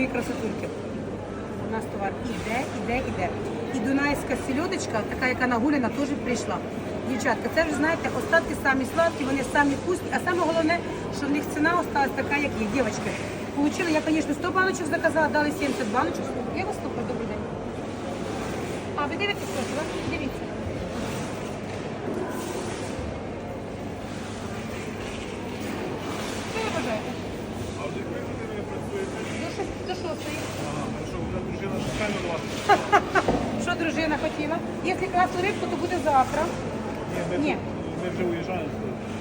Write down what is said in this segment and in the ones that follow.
мої красотульки. У нас товар іде, іде, іде. І дунайська сільодочка, така яка нагуляна, теж прийшла. Дівчатка, це вже знаєте, остатки самі сладкі, вони самі вкусні, а саме головне, що в них ціна осталась така, як є. Дівчатки, получила, я, звісно, 100 баночок заказала, дали 70 баночок. Я вас слухаю, добрий день. А, ви дивитесь. Дивіться. Що ви бажаєте? А от як ви з ними працюєте? До шос- До шостої. Ага, а що, дружина хотіла? Якщо красну рибку, то буде завтра. Ні, ми, ми вже уїжджаємо.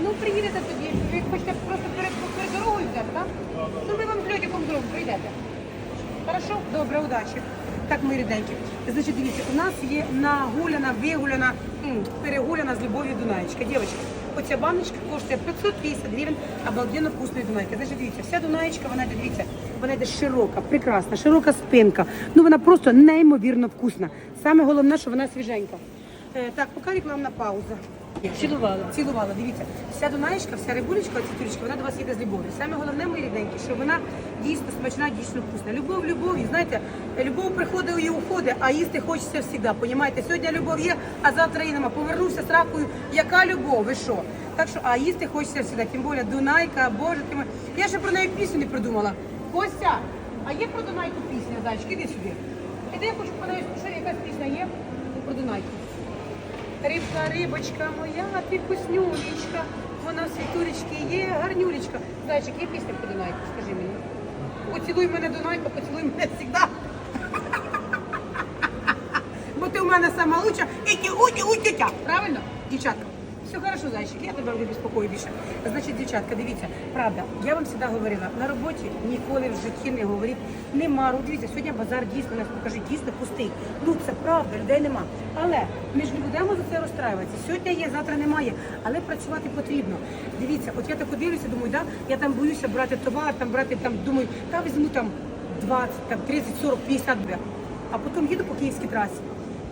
Ну, приїдете тоді. Ви хочете просто перед, дорогою взяти, так? Ну, ми вам з льодиком дорогу прийдете. Хорошо? Добре, удачі. Так, мої ріденькі. Значить, дивіться, у нас є нагуляна, вигуляна, перегуляна з любов'ю Дунаєчка. Дівчатки, оця баночка коштує 550 гривень, обалденно вкусної Дунаєчки. Значить, дивіться, вся Дунаєчка, вона дивіться, вона йде широка, прекрасна, широка спинка. Ну, вона просто неймовірно вкусна. Саме головне, що вона свіженька. Е, так, поки рекламна пауза. Цілувала. Цілувала, дивіться. Вся Дунаєчка, вся рибулечка, оця тюречка, вона до вас їде з любов'ю. Саме головне, мої рідненькі, що вона дійсно смачна, дійсно вкусна. Любов, любов'ю, знаєте, любов приходить і уходить, а їсти хочеться завжди. Понімаєте? Сьогодні любов є, а завтра її нема. Повернувся з ракою. Яка любов? Ви що? Так що, а їсти хочеться завжди. Тим більше Дунайка, Боже ти мой. Я ще про неї пісню не придумала. Костя, а є про Дунайку пісня, зайчик, іди сюди. Іди, я хочу неї, що якась пісня є про Дунайку. Рибка, рибочка моя, ти вкуснюлечка, вона в світулечки є, гарнюлечка. Зайчик, є пісня про Дунайку, скажи мені. Поцілуй мене, Дунайка, поцілуй мене завжди. Бо ти у мене сама лучша, іті, уті, утютя. Правильно, дівчатка? Все хорошо, зайчик, я тебе не безпокою більше. Значить, дівчатка, дивіться, правда, я вам завжди говорила, на роботі ніколи в житті не говоріть, нема. рук. Дивіться, сьогодні базар дійсно нас покажи, дійсно пустий. Ну це правда, людей нема. Але ми ж не будемо за це розстраюватися. Сьогодні є, завтра немає, але працювати потрібно. Дивіться, от я так дивлюся, думаю, да, я там боюся брати товар, там брати там, думаю, та візьму там 20, там 30, 40, 50 б. А потім їду по київській трасі.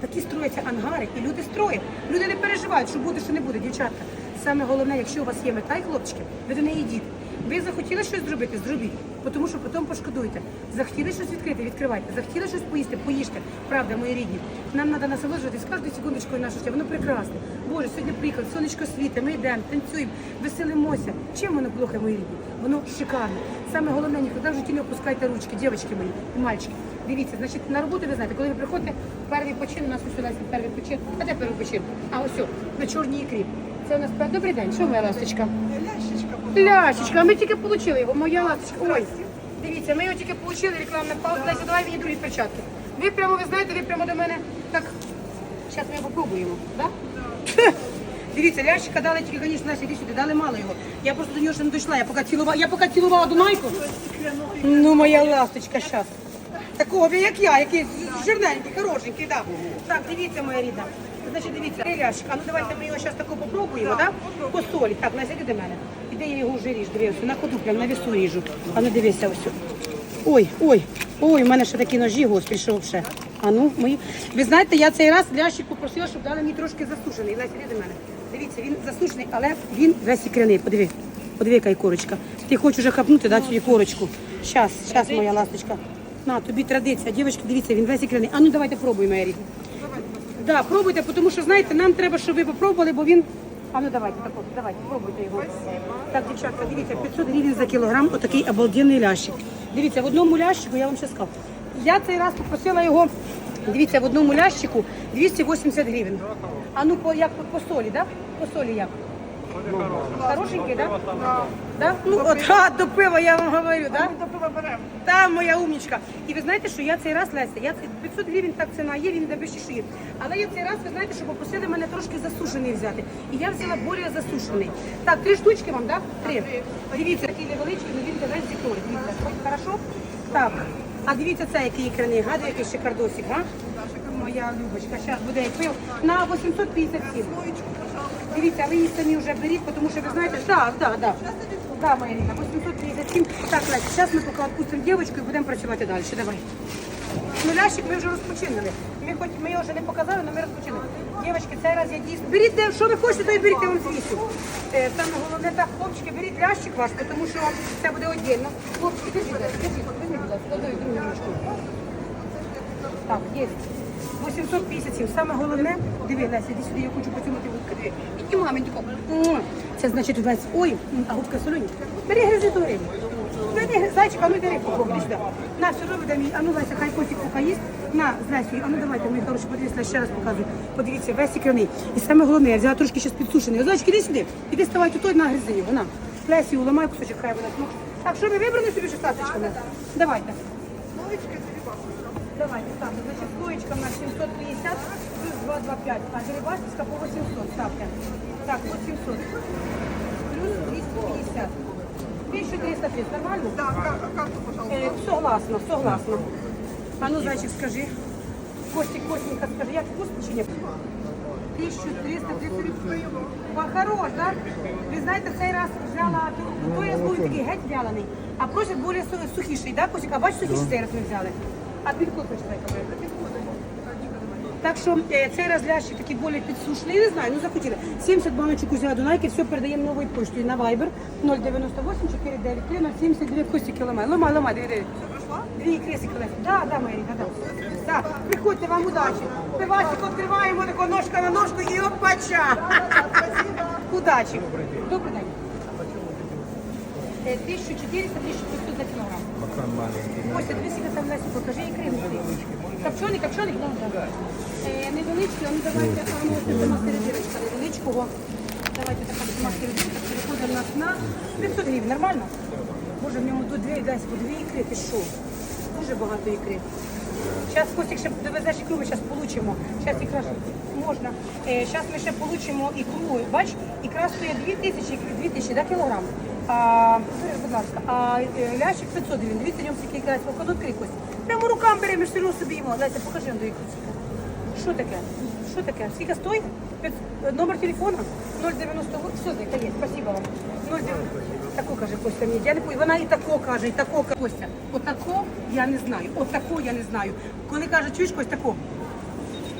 Такі строяться ангари, і люди строять. Люди не переживають, що буде, що не буде, дівчатка. Саме головне, якщо у вас є мета, і хлопчики, ви до неї йдіть. Ви захотіли щось зробити, зробіть, тому що потім пошкодуєте. Захотіли щось відкрити, відкривайте. Захотіли щось поїсти, поїжте. Правда, мої рідні. Нам треба насолоджуватись кожною секундочкою нашого життя. Воно прекрасне. Боже, сьогодні приклад, сонечко світе, ми йдемо, танцюємо, веселимося. Чим воно плохе, мої рідні? Воно шикарне. Саме головне, ніколи в житті не опускайте ручки, дівчатки мої і мальчики. Дивіться, значить, на роботу ви знаєте, коли ви приходите, перший почин, у нас ось у нас перший почин. А де перший почин? А ось о, на чорній ікрі. Це у нас пер- добрий день. Що моя ласточка? Ляшечка, а ми тільки отримали його, моя ласточка. Ой, дивіться, ми його тільки отримали, рекламна пауза. Леся, давай мені другі перчатки. Ви прямо, ви знаєте, ви прямо до мене так. Зараз ми його попробуємо, так? Да? Дивіться, лящика дали тільки, звісно, Настя, іди сюди, дали мало його. Я просто до нього ще не дійшла. Я поки цілувала, я поки цілувала Дунайку. Ну, моя ласточка, щас. Такого, ви як я, який жирненький, хорошенький, да. Так, дивіться, моя рідна. Значить, дивіться, лящик, а ну давайте ми його зараз тако попробуємо, да? По солі. Так, Настя, іди до мене. Іде я його вже ріж, дивися, на ходу прям на весу ріжу. А ну дивися ось. Ой, ой, ой, у мене ще такі ножі, господи, що ще. А ну, мої. Ви знаєте, я цей раз лящик попросила, щоб дали мені трошки засушений. Леся, іди до мене. Дивіться, він засушений, але він весь ікряний. Подиви, подиви, яка корочка. Ти хочеш уже хапнути, да, цю корочку. Щас, щас, моя ласточка. На, тобі традиція. Дівчатки, дивіться, він весь ікряний. А ну давайте пробуємо, моя рідна. Да, пробуйте, тому що знаєте, нам треба, щоб ви попробували, бо він. А ну давайте, так, от, давайте, пробуйте його. Так, дівчатка, дивіться, 500 гривень за кілограм, отакий обалденний лящик. Дивіться, в одному лящику, я вам ще сказав. Я цей раз попросила його, дивіться, в одному лящику 280 гривень. А ну по як по, по солі, да? По солі як? Хорошенький, да? Да? Ну, от, а, до пива, я вам говорю, да? До пива беремо. Та, моя умнічка. І ви знаєте, що я цей раз, Леся, я цей 500 гривень так ціна є, він де що є. Але я цей раз, ви знаєте, що попросили мене трошки засушений взяти. І я взяла більш засушений. Так, три штучки вам, да? Три. Дивіться, такий невеличкий, але він де весь зікрой. Дивіться, хорошо? Так. А дивіться, це який ікраний, гаду, який шикардосик, га? Моя Любочка, зараз буде як пив. На 857. Дивіться, ви їх самі вже беріть, тому що ви знаєте, так, так, так. Так, моя Ліна, 837. Так, Леся, зараз ми поки відпустимо дівчинку і будемо працювати далі. Давай. Ну, лящик ми вже розпочинили. Ми хоч ми його вже не показали, але ми розпочинили. Дівчатки, цей раз я дійсно. Беріть, що ви хочете, то і беріть, я вам звісю. Е, Саме головне так, хлопчики, беріть лящик ваш, тому що це буде віддільно. Хлопчики, держіть, держіть, держіть, будь ласка, другу ручку. Так, є. 857. Саме головне, диви, Леся, іди сюди, я хочу поцілувати губки. Диви. І мамі тако. Це значить весь. Ой, а губка солоні. Бери гризи до риби. Бери зайчик, а ну рибку попробуй, сюди. На, все робить, дай. А ну, Леся, хай котик поки їсть. На, з Лесею. А ну давайте, мої хороші, подивіться, ще раз показую. Подивіться, весь ікраний. І саме головне, я взяла трошки ще підсушений. Зайчик, іди сюди. Іди ставай тут, на гризи його, на. Лесі, уламай кусочок, хай вона. Так, що ви вибрали собі шестасочками? Давайте. Давайте ставте. Значить, стоечка на 750 плюс 225, а дерибасівська по 800 ставте. Так, 800 плюс 250. 1330, нормально? Да, ка- карту, пожалуйста. Е, согласна, согласна. А ну, зайчик, скажи. Костик, Костенька, скажи, як вкусно чи ні? 1330 рублей. Хорош, да? Ви знаєте, цей раз взяла, ну, той раз був такий геть вялений, а просять більш су- сухіший, да, Костик? А бачиш, сухіший цей раз ми взяли. А підкот почитай, кабелька. Так що е, цей раз лящик такий більш підсушений, не знаю, ну захотіли. 70 баночок взяла Дунайки, все передаємо новою поштою на Viber 098 493 079 Костя кілометр. Ломай, ломай, диви, диви. Дві ікриси колеса. Да, да, Маріка, да. Да. Приходьте, вам удачі. Пивасик відкриваємо, тако ножка на ножку і опача. Удачі. Добрий день. Е, 1400 1500 за кілограм. Макан маленький. Ось, двісті там Лесі, покажи ікри. Копчений, копчений? Е, невеличкий, а ну давайте, а ну, ось сама серединочка невеличкого. Давайте така сама серединка, переходить у нас на 500 гривень, нормально? Боже, в ньому тут дві, дай по дві ікри, ти що? Дуже багато ікри. Зараз Костік ще довезеш ікру, ми зараз получимо. Зараз ікра можна. Зараз ми ще получимо ікру. Бач, ікра стоїть 2 тисячі, 2 тисячі, да, кілограм. А, будь ласка, а е, лящик 500 гривень. Дивіться, ньому такий якась покладуть крикось. Прямо рукам беремо, все собі їмо. Леся, покажи нам до ікру. Що таке? Що таке? Скільки стоїть? Номер телефона 098. Все, зайка є, спасибо вам. 090. Тако каже Костя мені. Я не пою. Вона і тако каже, і тако каже. Костя, отако я не знаю. Отако я не знаю. Коли каже, чуєш Костя, тако.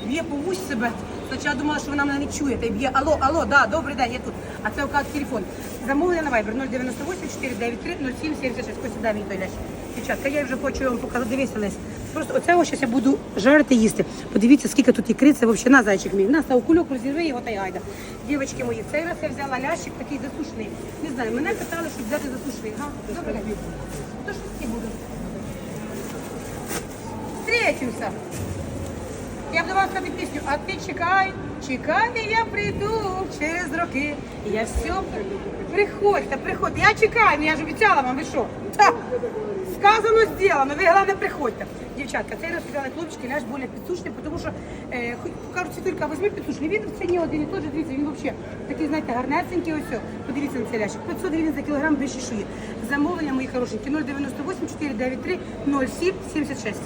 Б'є по вусь себе. Спочатку думала, що вона мене не чує. Та й б'є. Алло, алло, да, добрий день, я тут. А це оказується телефон. Замовлення на Viber 098 493 0776. Костя, мені той ляш. Дівчатка, я вже хочу вам показати. Дивися, Лесь. Просто оце ось я буду жарити їсти. Подивіться, скільки тут ікри, це взагалі на зайчик мій. На, став кульок, розірви його та й гайда. Дівчатки мої, цей раз я взяла лящик такий засушений. Не знаю, мене питали, щоб взяти засушений. Га, добре. То що таке буду? Встретимся. Я б до вас сказати пісню, а ти чекай, чекай, я прийду через роки. І я все приходьте, приходьте. Я чекаю, ну я ж обіцяла вам, ви що? Та, сказано, зроблено, ви головне приходьте. Дівчатка, цей раз взяли хлопчики, ляж більш підсушний, тому що, е, хоч кажуть, Світулька, візьми підсушний. Він в ціні один і той же, дивіться, він взагалі такий, знаєте, гарнесенький, ось. Подивіться на цей ляшик. 500 гривень за кілограм чешуї. Замовлення, мої хорошенькі, 098 493 07 76.